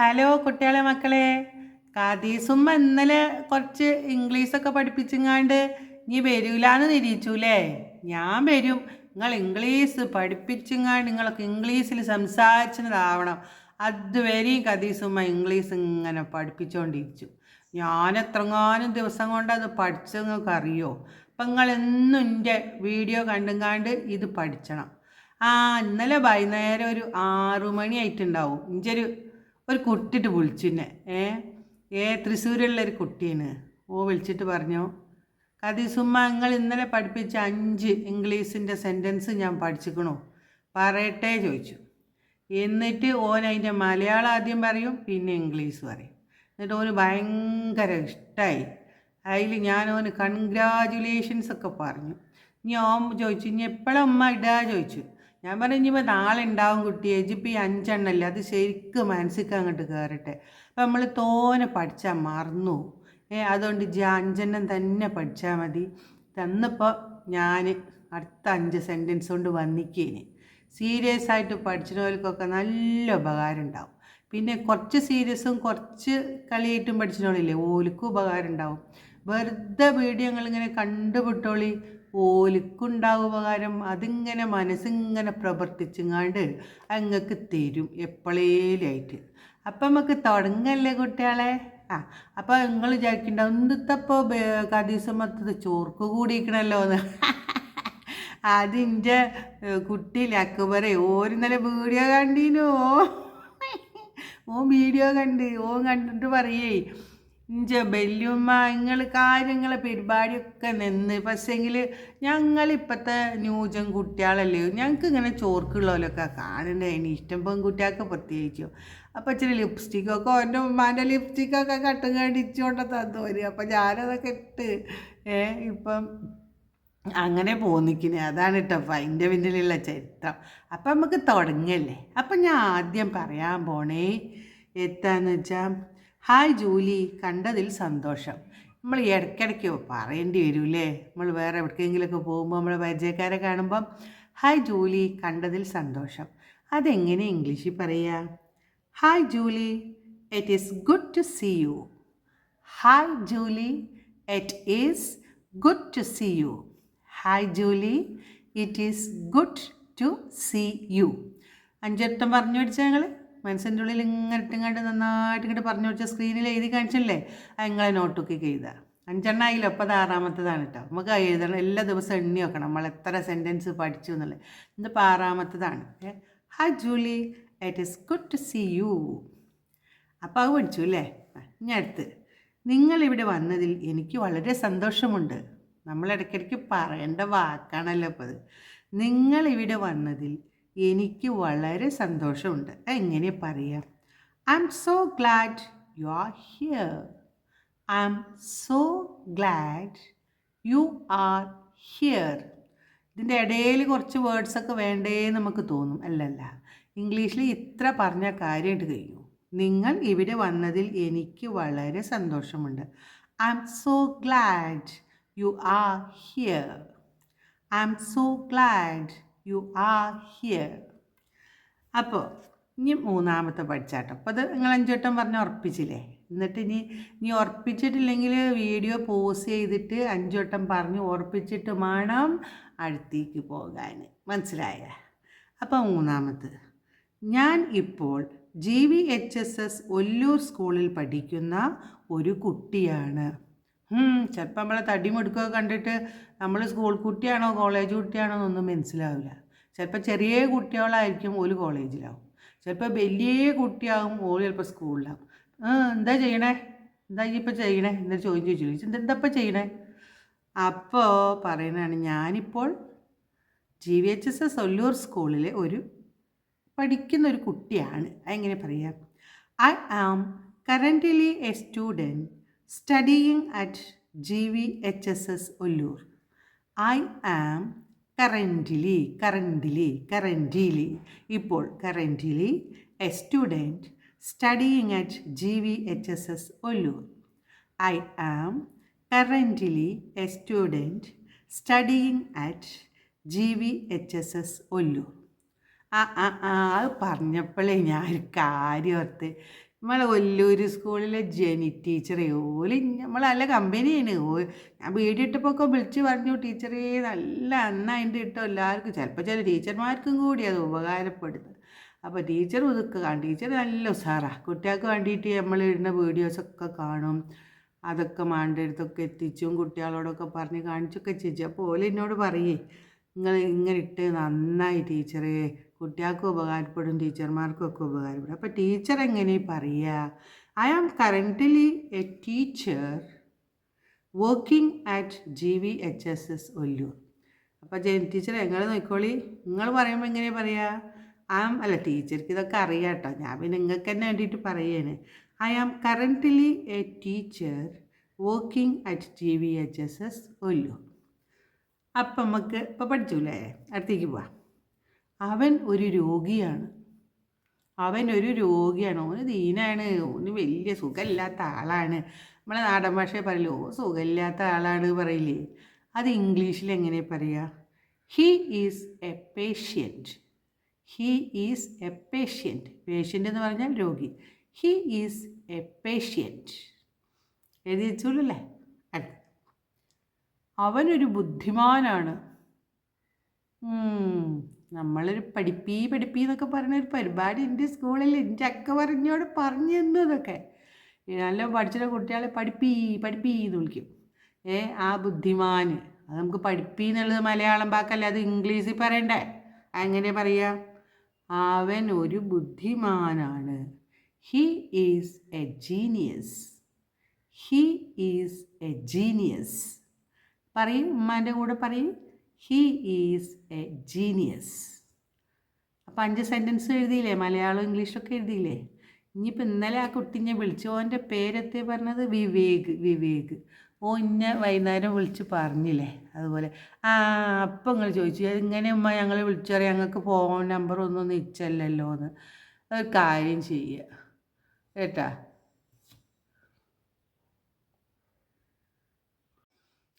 Hello കുട്ടികളെ മക്കളെ. കാദീസും ഇന്നലെ കുറച്ച് ഇംഗ്ലീഷൊക്കെ പഠിപ്പിച്ചിങ്ങാണ്ട് നീ വരൂലാന്ന് തിരിച്ചൂലേ ഞാൻ വരും. നിങ്ങൾ ഇംഗ്ലീഷ് പഠിപ്പിച്ചിങ്ങാണ്ട് നിങ്ങൾക്ക് ഇംഗ്ലീഷിൽ സംസാരിച്ചതാവണം അതുവരെയും കദീസുമ്മ ഇംഗ്ലീഷ് ഇങ്ങനെ പഠിപ്പിച്ചുകൊണ്ടിരിച്ചു ഞാൻ എത്രങ്ങാനും ദിവസം കൊണ്ട് അത് പഠിച്ചു നിങ്ങൾക്ക് അറിയോ? അപ്പം നിങ്ങൾ എന്നും എന്റെ വീഡിയോ കണ്ടുങ്ങാണ്ട് ഇത് പഠിച്ചണം. ആ ഇന്നലെ വൈകുന്നേരം ഒരു ആറു മണി ആയിട്ടുണ്ടാവും. ഇഞ്ചൊരു ഒരു കുട്ടിട്ട് വിളിച്ചിന്നെ. ഏ? ഏ തൃശ്ശൂരുള്ള ഒരു കുട്ടീന് ഓ വിളിച്ചിട്ട് പറഞ്ഞു. കതിസുമ്മ നിങ്ങൾ ഇന്നലെ പഠിപ്പിച്ച അഞ്ച് ഇംഗ്ലീഷിന്റെ സെന്റൻസ് ഞാൻ പഠിച്ചിക്കണോ? പറയട്ടെ ചോദിച്ചു. എന്നിട്ട് ഓൻ അതിന്റെ മലയാളം ആദ്യം പറയും പിന്നെ ഇംഗ്ലീഷ് പറയും. എന്നിട്ട് ഓന് ഭയങ്കര ഇഷ്ടമായി അതിൽ ഞാൻ ഓന് കൺഗ്രാജുലേഷൻസ് ഒക്കെ പറഞ്ഞു. ഇനി ഓം ചോദിച്ചു ഇനി എപ്പോഴും അമ്മ ഇടാ ചോദിച്ചു. ഞാൻ പറഞ്ഞു ഇനിയിപ്പോൾ നാളെ ഉണ്ടാവും കുട്ടിയെ. ഇജിപ്പോൾ ഈ അഞ്ചെണ്ണല്ലേ? അത് ശരിക്കും മനസ്സിക്ക് അങ്ങോട്ട് കയറട്ടെ അപ്പം നമ്മൾ തോനെ പഠിച്ചാൽ മറന്നു ഏ അതുകൊണ്ട് ജി അഞ്ചെണ്ണം തന്നെ പഠിച്ചാൽ മതി. തന്നിപ്പോൾ ഞാൻ അടുത്ത അഞ്ച് സെന്റൻസ് കൊണ്ട് വന്നിക്കേന്. സീരിയസ് ആയിട്ട് പഠിച്ചിനവർക്കൊക്കെ നല്ല ഉപകാരം ഉണ്ടാവും പിന്നെ കുറച്ച് സീരിയസും കുറച്ച് കളിയായിട്ടും പഠിച്ചിനോളില്ലേ ഓലിക്കും ഉപകാരം ഉണ്ടാവും വെറുതെ വീഡിയോ ഇങ്ങനെ കണ്ടുപിട്ടോളി. ഓലിക്കുണ്ടാവും ഉപകാരം. അതിങ്ങനെ മനസ്സിങ്ങനെ പ്രവർത്തിച്ചിങ്ങാണ്ട് അങ്ങക്ക് തരും എപ്പോഴേലായിട്ട് അപ്പം നമുക്ക് തുടങ്ങല്ലേ കുട്ടികളെ? ആ അപ്പോൾ നിങ്ങൾ വിചാരിക്കണ്ടാവും എന്തിത്തപ്പോൾ കദീസമത്തത് ചോർക്ക് കൂടിയിരിക്കണല്ലോ എന്ന്. അതിന്റെ കുട്ടിയില്ല അക്ബറെ ഓര് ഇന്നലെ വീഡിയോ കണ്ടീനോ. ഓ വീഡിയോ കണ്ട് ഓ കണ്ടിട്ട് പറയേ ഇഞ്ച വല്യമ്മ നിങ്ങൾ കാര്യങ്ങളെ പരിപാടിയൊക്കെ നിന്ന്. പക്ഷേങ്കിൽ ഞങ്ങളിപ്പോഴത്തെ ന്യൂജൻ കുട്ടികളല്ലേ ഞങ്ങൾക്ക് ഇങ്ങനെ ചോർക്കുള്ളവരൊക്കെ കാണണ്ടേ? ഇനി ഇഷ്ടം പെൺകുട്ടികൾക്ക് പ്രത്യേകിച്ചും. അപ്പോൾ ഇച്ചിരി ലിപ്സ്റ്റിക്കൊക്കെ എന്റെ ഉമ്മാന്റെ ലിപ്സ്റ്റിക്കൊക്കെ കട്ടും കടിച്ചുകൊണ്ട് തന്നു വരും അപ്പം ഞാനതൊക്കെ ഇട്ട് ഏ ഇപ്പം അങ്ങനെ പോന്നിക്കുന്നു അതാണ് കേട്ടോ അതിന്റെ പിന്നിലുള്ള ചരിത്രം. അപ്പം നമുക്ക് തുടങ്ങല്ലേ? അപ്പം ഞാൻ ആദ്യം പറയാൻ പോണേ എത്താന്ന് വെച്ചാൽ ഹായ് ജൂലി കണ്ടതിൽ സന്തോഷം. നമ്മൾ ഇടയ്ക്കിടയ്ക്ക് പറയേണ്ടി വരൂലേ നമ്മൾ വേറെ എവിടേക്കെങ്കിലുമൊക്കെ പോകുമ്പോൾ നമ്മൾ പരിചയക്കാരെ കാണുമ്പം ഹായ് ജൂലി കണ്ടതിൽ സന്തോഷം. അതെങ്ങനെ ഇംഗ്ലീഷിൽ പറയുക hi Julie it is good to see you hi Julie it is good to see you hi Julie it is good to see you അഞ്ചട്ടം പറഞ്ഞു പഠിച്ചാൽ ഞങ്ങൾ മനസ്സിന്റെ ഉള്ളിൽ ഇങ്ങോട്ട് ഇങ്ങോട്ട് നന്നായിട്ട് ഇങ്ങോട്ട് പറഞ്ഞു വെച്ച സ്ക്രീനിൽ എഴുതി കാണിച്ചല്ലേ? നിങ്ങളെ നോട്ടൊക്കെ എഴുതുക. അഞ്ചെണ്ണം ആയില്ല? അപ്പോൾ അത് ആറാമത്തതാണ് കേട്ടോ നമുക്ക് എഴുതണം. എല്ലാ ദിവസവും എണ്ണി വെക്കണം. നമ്മൾ എത്ര സെന്റൻസ് പഠിച്ചു എന്നുള്ളത്. ഇതിപ്പോൾ ആറാമത്തതാണ്. Hi Julie it is good to see you അപ്പോൾ അത് പഠിച്ചു അല്ലേ? ഇനി അടുത്ത്. നിങ്ങളിവിടെ വന്നതിൽ എനിക്ക് വളരെ സന്തോഷമുണ്ട്. നമ്മൾ ഇടയ്ക്കിടയ്ക്ക് പറയേണ്ട വാക്കാണല്ലോ അപ്പോൾ അത് നിങ്ങളിവിടെ വന്നതിൽ എനിക്ക് വളരെ സന്തോഷമുണ്ട്. എങ്ങനെ പറയാം? I'm so glad you are here I'm so glad you are here ഇതിന്റെ ഇടയിൽ കുറച്ച് വേർഡ്സൊക്കെ വേണ്ടേ നമുക്ക് തോന്നും. അല്ലല്ല. ഇംഗ്ലീഷിൽ ഇത്ര പറഞ്ഞ കാര്യമായിട്ട് കഴിഞ്ഞു. നിങ്ങൾ ഇവിടെ വന്നതിൽ എനിക്ക് വളരെ സന്തോഷമുണ്ട്. I'm so glad you are here I'm so glad you are here അപ്പോൾ ഇനി മൂന്നാമത്തെ പഠിച്ചാട്ടം. അപ്പോൾ അത് നിങ്ങൾ അഞ്ചുവട്ടം പറഞ്ഞ് ഉറപ്പിച്ചില്ലേ? എന്നിട്ട് ഇനി ഇനി ഉറപ്പിച്ചിട്ടില്ലെങ്കിൽ വീഡിയോ പോസ് ചെയ്തിട്ട് അഞ്ചുവട്ടം പറഞ്ഞ് ഉറപ്പിച്ചിട്ട് വേണം അടുത്തേക്ക് പോകാൻ. മനസ്സിലായ? അപ്പോൾ മൂന്നാമത് ഞാൻ ഇപ്പോൾ G V H S S Ollur സ്കൂളിൽ പഠിക്കുന്ന ഒരു കുട്ടിയാണ്. ചിലപ്പോൾ നമ്മളെ തടി തടിമെടുക്കുകയൊക്കെ കണ്ടിട്ട് നമ്മൾ സ്കൂൾ കുട്ടിയാണോ കോളേജ് കുട്ടിയാണോ എന്നൊന്നും മനസ്സിലാവില്ല ചിലപ്പോൾ ചെറിയ കുട്ടികളായിരിക്കും ഒരു കോളേജിലാവും ചിലപ്പോൾ വലിയ കുട്ടിയാവും ഓൾ ചിലപ്പോൾ സ്കൂളിലാവും എന്താ ചെയ്യണേ? എന്താ ഇപ്പോൾ ചെയ്യണേ? എന്താ ചോദ്യം ചോദിച്ചു. ചോദിച്ചു എന്താ ഇപ്പോൾ ചെയ്യണേ? അപ്പോൾ പറയുന്നതാണ് ഞാനിപ്പോൾ G V H S S Ollur സ്കൂളിലെ ഒരു പഠിക്കുന്ന ഒരു കുട്ടിയാണ്. എങ്ങനെ പറയാം? I am current a student studying at G V H S S Ollur I am currently currently currently ഇപ്പോൾ currently a student studying at G V H S S Ollur I am currently a student studying at G V H S S Ollur ആ ആ ആ അത് പറഞ്ഞപ്പോഴേ ഞാൻ ഒരു കാര്യം ഓർത്ത്. നമ്മളെ ഒല്ലൂർ സ്കൂളിലെ ജെനി ടീച്ചറെ ഓൽ നമ്മൾ നല്ല കമ്പനിയാണ് ഓ ഞാൻ വീട് ഇട്ടപ്പോൾ ഒക്കെ വിളിച്ച് പറഞ്ഞു ടീച്ചറേ നല്ല നന്നായിട്ട് ഇട്ടോ എല്ലാവർക്കും. ചിലപ്പോൾ ചില ടീച്ചർമാർക്കും കൂടി അത് ഉപകാരപ്പെടുന്നത്. അപ്പോൾ ടീച്ചർ ഇതൊക്കെ കാണും ടീച്ചർ നല്ല ഉസാറാണ് കുട്ടികൾക്ക് വേണ്ടിയിട്ട് നമ്മൾ ഇടുന്ന വീഡിയോസൊക്കെ കാണും. അതൊക്കെ മാണ്ടടുത്തൊക്കെ എത്തിച്ചും കുട്ടികളോടൊക്കെ പറഞ്ഞ് കാണിച്ചൊക്കെ ചേച്ചി അപ്പോൾ ഓൽ എന്നോട് പറയേ നിങ്ങൾ ഇങ്ങനെ ഇട്ട് നന്നായി ടീച്ചറെ കുട്ടികൾക്കും ഉപകാരപ്പെടും ടീച്ചർമാർക്കും ഒക്കെ ഉപകാരപ്പെടും. അപ്പോൾ ടീച്ചർ എങ്ങനെ പറയുക? I am currently a teacher working at G V H S S Ollur അപ്പോൾ ജെൻ ടീച്ചർ എങ്ങനെ നോക്കിക്കോളി. നിങ്ങൾ പറയുമ്പോൾ എങ്ങനെ പറയുക ആം അല്ല ടീച്ചർക്ക് ഇതൊക്കെ അറിയാം കേട്ടോ ഞാൻ പിന്നെ നിങ്ങൾക്ക് തന്നെ വേണ്ടിയിട്ട് പറയുകയാണ് I am currently a teacher working at G V H S S Ollur അപ്പം നമുക്ക് ഇപ്പം പഠിച്ചൂലേ അടുത്തേക്ക് പോവാം. അവൻ ഒരു രോഗിയാണ്. അവൻ ഒരു രോഗിയാണ്. ഓന് ദീനാണ്. ഓന് വലിയ സുഖമില്ലാത്ത ആളാണ്. നമ്മളെ നാടൻ ഭാഷയിൽ പറയില്ലേ ഓ സുഖമില്ലാത്ത ആളാണ് പറയില്ലേ? അത് ഇംഗ്ലീഷിൽ എങ്ങനെ പറയുക he is a patient he is a patient patient എന്ന് പറഞ്ഞാൽ രോഗി. ഹീ ഈസ് എ പേഷ്യന്റ് എഴുതി വെച്ചോളൂല്ലേ അവനൊരു ബുദ്ധിമാനാണ്. നമ്മളൊരു പഠിപ്പി പഠിപ്പി എന്നൊക്കെ പറഞ്ഞൊരു പരിപാടി എന്റെ സ്കൂളിൽ എന്റെ അക്ക പറഞ്ഞോട് പറഞ്ഞു തന്നതൊക്കെ. നല്ല പഠിച്ചിട്ട് കുട്ടികളെ പഠിപ്പി പഠിപ്പി എന്ന് വിളിക്കും. ഏ ആ ബുദ്ധിമാന്. അത് നമുക്ക് പഠിപ്പി എന്നുള്ളത് മലയാളം വാക്കല്ല അത് ഇംഗ്ലീഷിൽ പറയണ്ടേ? അങ്ങനെ പറയാ? അവൻ ഒരു ബുദ്ധിമാനാണ്. He is a genius he is a genius പറയും ഉമ്മാന്റെ കൂടെ പറയും. ഹീ ഈസ് എ ജീനിയസ് അപ്പം അഞ്ച് സെന്റൻസ് എഴുതിയില്ലേ? മലയാളം ഇംഗ്ലീഷൊക്കെ എഴുതിയില്ലേ? ഇനിയിപ്പോൾ ഇന്നലെ ആ കുട്ടി ഞാൻ വിളിച്ചു. ഓന്റെ പേരെത്തെ പറഞ്ഞത്? വിവേക് വിവേക്. ഓ ഇന്നെ വൈകുന്നേരം വിളിച്ച് പറഞ്ഞില്ലേ? അതുപോലെ. ആ അപ്പം നിങ്ങൾ ചോദിച്ചു. ഇങ്ങനെ ഉമ്മ ഞങ്ങൾ വിളിച്ചു പറയാം. ഞങ്ങൾക്ക് ഫോൺ നമ്പർ ഒന്നും നിച്ചല്ലല്ലോ എന്ന്. ഒരു കാര്യം ചെയ്യുക കേട്ടാ?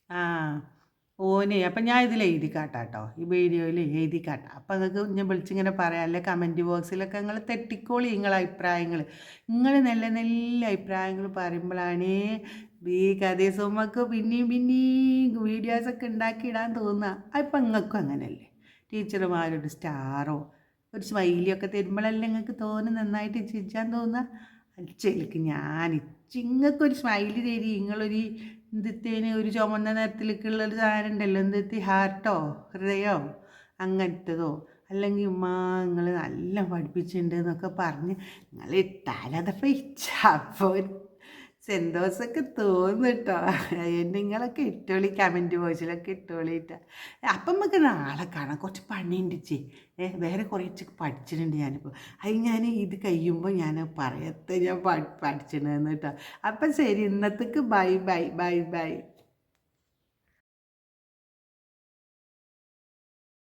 ആ. ഓനെ അപ്പം ഞാൻ ഇതിൽ എഴുതി കാട്ടാം കേട്ടോ ഈ വീഡിയോയിൽ എഴുതി കാട്ടാം അപ്പം നിങ്ങൾക്ക് ഞാൻ വിളിച്ചിങ്ങനെ പറയാം. അല്ലെ കമന്റ് ബോക്സിലൊക്കെ നിങ്ങൾ തെറ്റിക്കോളി നിങ്ങളെ അഭിപ്രായങ്ങൾ നിങ്ങൾ നല്ല നല്ല അഭിപ്രായങ്ങൾ പറയുമ്പോഴാണ് ഈ കഥേസുമ്മക്ക് പിന്നെയും പിന്നെയും വീഡിയോസൊക്കെ ഉണ്ടാക്കിയിടാൻ തോന്നുക അപ്പം നിങ്ങൾക്കും അങ്ങനെയല്ലേ ടീച്ചർമാരൊരു സ്റ്റാറോ ഒരു സ്മൈലിയൊക്കെ തരുമ്പോഴല്ലേ നിങ്ങൾക്ക് തോന്നുന്നു നന്നായിട്ട് ചിരിച്ചാൻ തോന്നുക അച്ഛലേക്ക് ഞാൻ ഇങ്ങൾക്കൊരു സ്മൈലി തരി നിങ്ങളൊരു എന്തിത്തേന്? ഒരു ചുമന്ന നിറത്തിലേക്കുള്ള ഒരു സാധനം ഉണ്ടല്ലോ. എന്തെത്തി? ഹാർട്ടോ? ഹൃദയോ? അങ്ങനത്തതോ? അല്ലെങ്കിൽ ഉമ്മ നിങ്ങൾ നല്ല പഠിപ്പിച്ചിട്ടുണ്ട് എന്നൊക്കെ പറഞ്ഞ് നിങ്ങൾ ഇട്ടാലതപ്പോൾ ഇച്ചപ്പോൾ സെന്റോസൊക്കെ തോന്നും കേട്ടോ. നിങ്ങളൊക്കെ ഇട്ടോളി കമന്റ് ബോക്സിലൊക്കെ ഇട്ടോളിട്ട അപ്പം നമുക്ക് നാളെ കാണാം. കുറച്ച് പണിയുണ്ട് ചേ വേറെ കുറച്ച് പഠിച്ചിട്ടുണ്ട് ഞാനിപ്പോൾ അത് ഞാൻ ഇത് കഴിയുമ്പോൾ ഞാൻ പറയത്തെ ഞാൻ പഠിച്ചിട്ടുണ്ടെന്ന് കേട്ടോ. അപ്പം ശരി ഇന്നത്തേക്ക് ബൈ ബൈ ബൈ ബൈ.